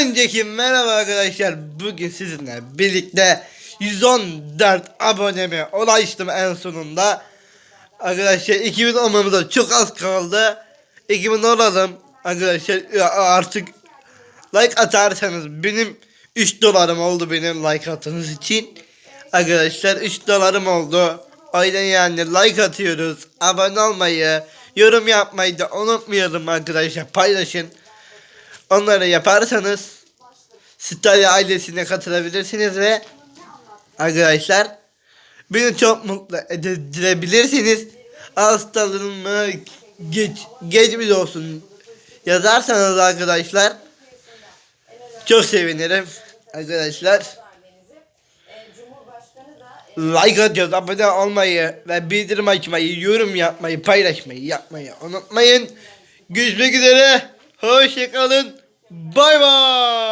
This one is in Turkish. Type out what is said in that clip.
Önceki merhaba arkadaşlar. Bugün sizinle birlikte 114 aboneme ulaştım en sonunda. Arkadaşlar 2000 olmamıza çok az kaldı. 2000 olalım. Arkadaşlar artık like atarsanız benim 3 dolarım oldu benim like atınız için. Arkadaşlar 3 dolarım oldu. Aynen yani like atıyoruz. Abone olmayı, yorum yapmayı da unutmayalım arkadaşlar. Paylaşın. Onları yaparsanız Stalya ailesine katılabilirsiniz ve arkadaşlar beni çok mutlu edebilirsiniz. Hastalığımı geç, geçmiş olsun yazarsanız arkadaşlar çok sevinirim arkadaşlar. Like atıyoruz, abone olmayı ve bildirim açmayı, yorum yapmayı, paylaşmayı yapmayı unutmayın. Görüşmek üzere. Hoşçakalın. Bye bye!